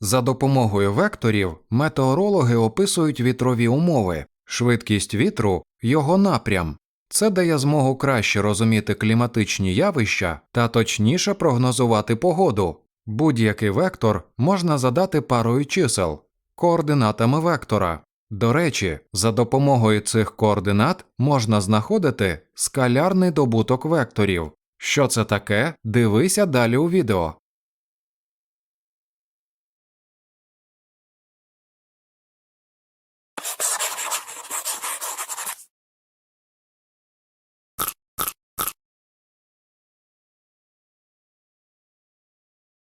За допомогою векторів метеорологи описують вітрові умови, швидкість вітру, його напрям. Це дає змогу краще розуміти кліматичні явища та точніше прогнозувати погоду. Будь-який вектор можна задати парою чисел координатами вектора. До речі, за допомогою цих координат можна знаходити скалярний добуток векторів. Що це таке? Дивися далі у відео.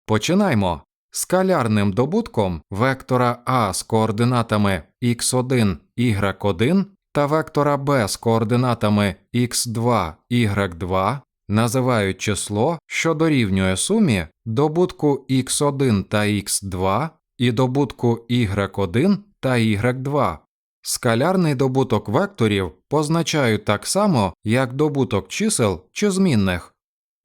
Починаймо. Скалярним добутком вектора А з координатами x1, y1 та вектора Б з координатами x2, y2 називають число, що дорівнює сумі добутку x1 та x2 і добутку y1 та y2. Скалярний добуток векторів позначають так само, як добуток чисел чи змінних.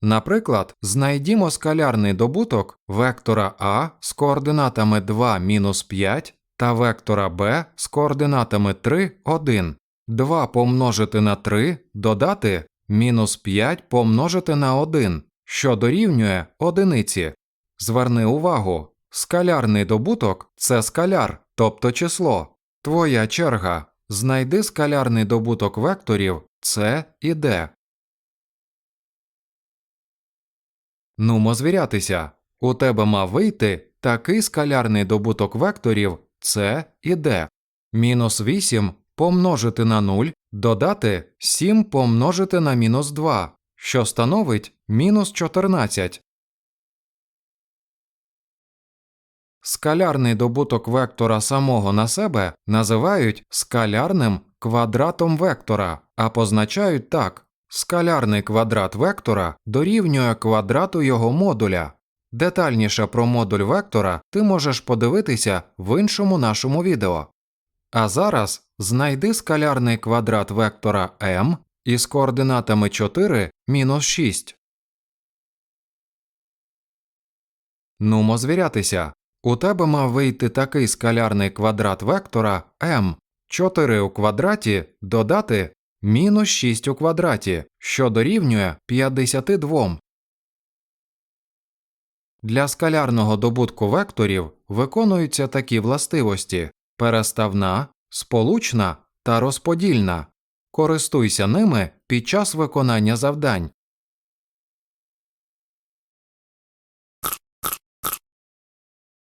Наприклад, знайдімо скалярний добуток вектора А з координатами 2 мінус 5 та вектора Б з координатами 3, 1. 2 помножити на 3 додати мінус 5 помножити на 1, що дорівнює одиниці. Зверни увагу, скалярний добуток це скаляр, тобто число. Твоя черга. Знайди скалярний добуток векторів С і Д. Нумо звірятися. У тебе мав вийти такий скалярний добуток векторів С і Д. Мінус 8 помножити на 0, додати 7 помножити на мінус 2, що становить мінус 14. Скалярний добуток вектора самого на себе називають скалярним квадратом вектора, а позначають так: скалярний квадрат вектора дорівнює квадрату його модуля. Детальніше про модуль вектора ти можеш подивитися в іншому нашому відео. А зараз знайди скалярний квадрат вектора m із координатами 4 мінус 6. Нумо звірятися. У тебе мав вийти такий скалярний квадрат вектора m 4 у квадраті додати мінус 6 у квадраті, що дорівнює 52. Для скалярного добутку векторів виконуються такі властивості переставна, сполучна та розподільна. Користуйся ними під час виконання завдань.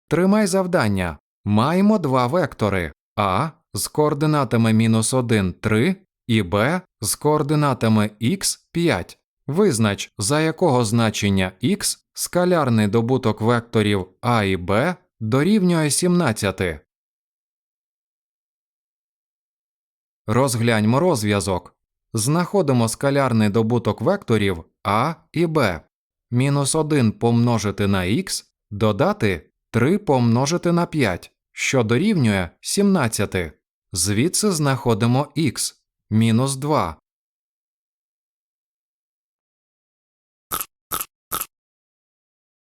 Тримай завдання. Маємо два вектори А з координатами мінус 1, 3 і Б з координатами х 5. Визнач, за якого значення х скалярний добуток векторів А і Б дорівнює 17. Розгляньмо розв'язок. Знаходимо скалярний добуток векторів А і Б. Мінус 1 помножити на х додати 3 помножити на 5, що дорівнює 17. Звідси знаходимо х мінус 2.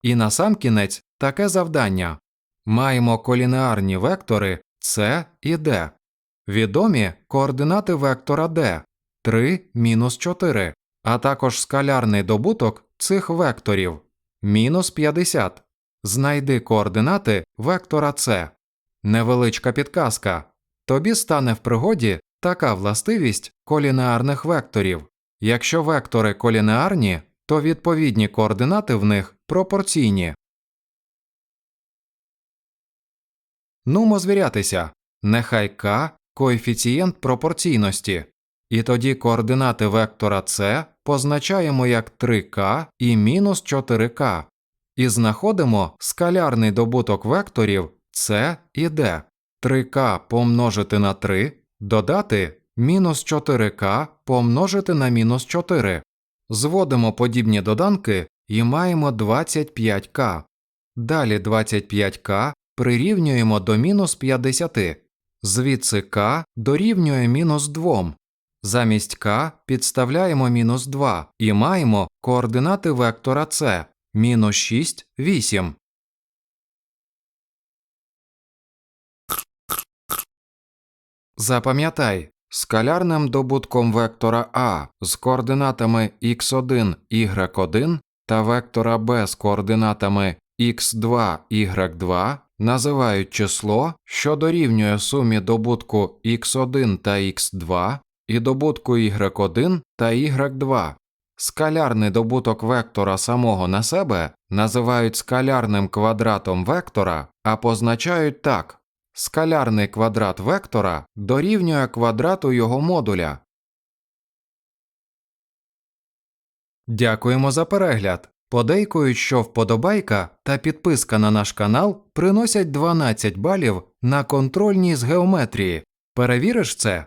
І насамкінець таке завдання. Маємо колінеарні вектори С і Д. Відомі координати вектора D 3 мінус 4, а також скалярний добуток цих векторів мінус 50. Знайди координати вектора С. Невеличка підказка. Тобі стане в пригоді така властивість колінеарних векторів. Якщо вектори колінеарні, то відповідні координати в них пропорційні. Нумо звірятися. Нехай k коефіцієнт пропорційності, і тоді координати вектора С позначаємо як 3k і мінус 4k, і знаходимо скалярний добуток векторів С і Д. 3k помножити на 3 додати мінус 4k помножити на мінус 4. Зводимо подібні доданки і маємо 25k. Далі 25k прирівнюємо до мінус 50. Звідси k дорівнює мінус 2. Замість k підставляємо мінус 2 і маємо координати вектора С мінус 6, 8. Запам'ятай, скалярним добутком вектора А з координатами x1, y1 та вектора b з координатами x2, y2 називають число, що дорівнює сумі добутку x1 та x2 і добутку y1 та y2. Скалярний добуток вектора самого на себе називають скалярним квадратом вектора, а позначають так: скалярний квадрат вектора дорівнює квадрату його модуля. Дякуємо за перегляд. Подейкують, що вподобайка та підписка на наш канал приносять 12 балів на контрольній з геометрії. Перевіриш це?